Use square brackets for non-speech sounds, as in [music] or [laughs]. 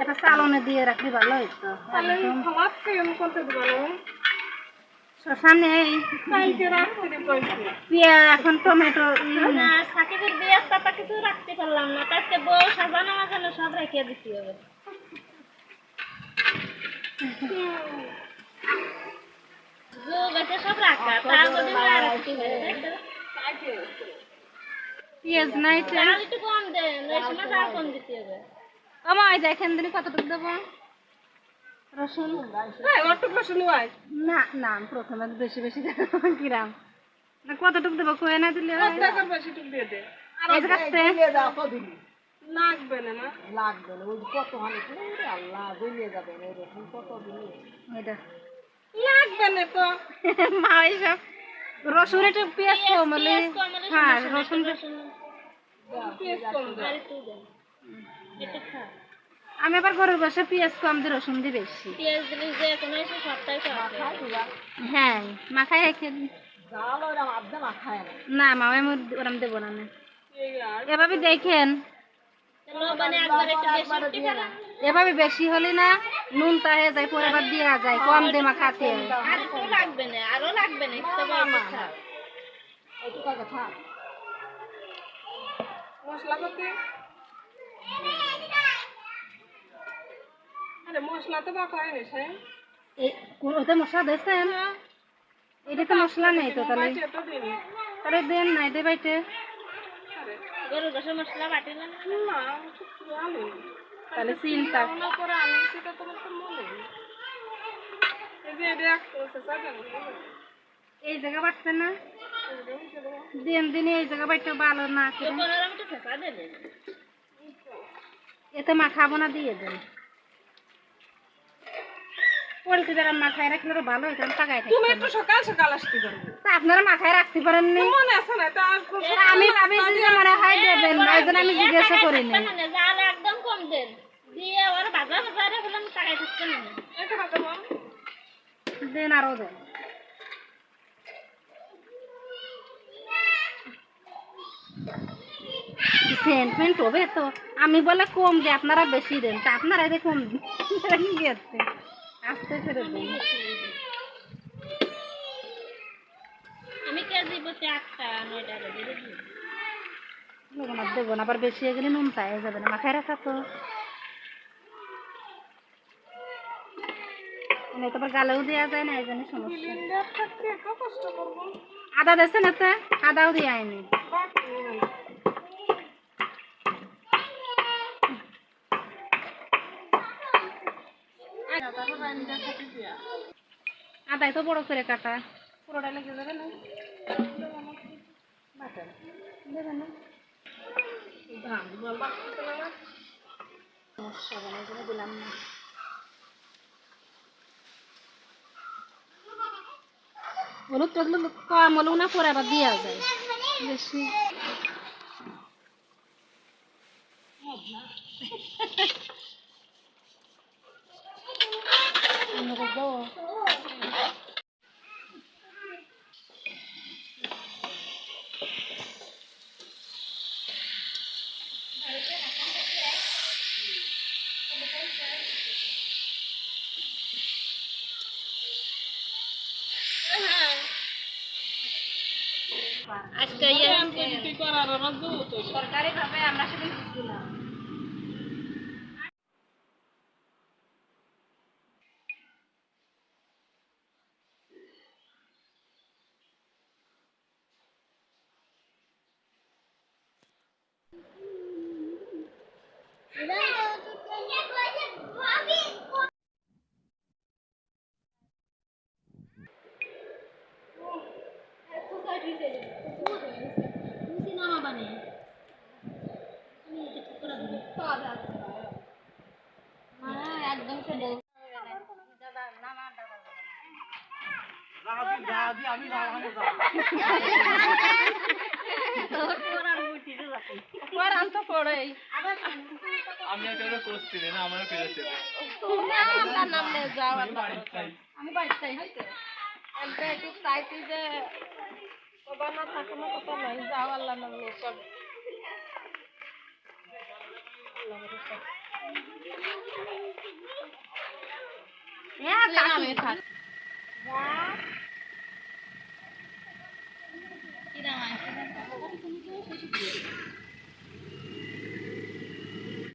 এটা চালনে দিয়ে রাখলে ভালো হইতো সামনে পেঁয়া এখন টমেটো সাকিবের বিয়ের পাতা কিছু রাখতে পারলাম না। তাতে বউ সাজানো মাজানো সব রেখে দিতে হবে। সব রাখা তার মধ্যে? পেঁয়াজ নাই একটু কম দিতে হবে? দেখেন দিন কতটুকু দেবো? রসুন? অটুকু আই না না প্রথমে বেশি বেশি কিরাম। না কতটুকু দেবো কয়ে না দিলে? টাকার বেশি টুক দিয়ে দে। এই যে কাটতে। লাগবে না না? এটা লাগবে না তো। [laughs] মা এইসব। রসুন একটু পেঁয়াজ কম হলে পেঁয়াজ কম হলে হ্যাঁ রসুন রসুন। আমি আবার গরুর বসে পেঁয়াজ কম দিয়ে রসুন দিয়ে বেশি। পেঁয়াজ দিলে যে কোনো এসে সপ্তাহে হ্যাঁ মাখায় রেখে। না মা আমি ওরম দেবো না এভাবে দেখেন। এভাবে বেশি হলে না নুন তাহে যায় পরে আবার দেওয়া যায় কম দে মাখাতে। লাগবে না আরও লাগবে না মশলা করতে আরে মশলা তো বাকা হয়নি সে। এই কোন- ওতে মশলা দিয়েছেন? এটা তো মশলা নেই তো তাহলে। তাহলে দেন না এটা বাইটে আরে। গরু গোসের মশলা না? আনি তাহলে চিন্তা করে আমি সেটা তোমার তো মনে এই যে এটা এক এই জায়গা বাটতে না? দিন দিন এই জায়গা বাইটে ভালো না করে। এতে মাখাবো না দিয়ে দেন। পোলট্রি মাখায় রাখলে ভালো টাকায় তুমি একটু সকাল সকাল আসতে পারবে তা আপনারা মাখায় রাখতে পারেননি মনে আছে না তা আমি ভাবিছি যে মনে হয় দেবেন আমি জিজ্ঞাসা করিনি। জাল একদম কম দেন। দিয়ে আবার বাজার বাজারে বললাম টাকায় থাকতে না দেন আরও দেন। সেন্ট ফেন্ট হবে তো। আমি বলে কম দিয়ে আপনারা বেশি দেন। তা আপনারা এদের কম দিচ্ছে আস্তে করে আমি কেজি বসে আটটা নয়টা দিয়ে দিই লোকজন আর দেবো না আবার বেশি হয়ে গেলে নুন তাই যাবে না মাখায় রাখা তো। এনে তো আবার গালেও দেওয়া যায় না এই জন্য সমস্যা। এত আদা দিচ্ছে না তো? আদাও দিয়ে আইনি। আদাই তো বড় করে কাটা। পুরোটা লেগে যাবে না দিলাম না। হলুদ টলুদ কম হলেও না পরে আবার দেওয়া যায় বেশি অন্যকে দাও। আজকে ইয়ে কি করার আমার দুধ সরকারি ভাবে আমরা সেদিন দিচ্ছিলাম নামা আমি একটা করছি না আমারও যাও আমি বাড়িতেই হইতে একটা একটু চাইছি যে বাবা না থাকুন কথা নাই যাও আল্লাহ নাম নিয়ে সব হ্যাঁ কাকি থাক। কি দাম আছে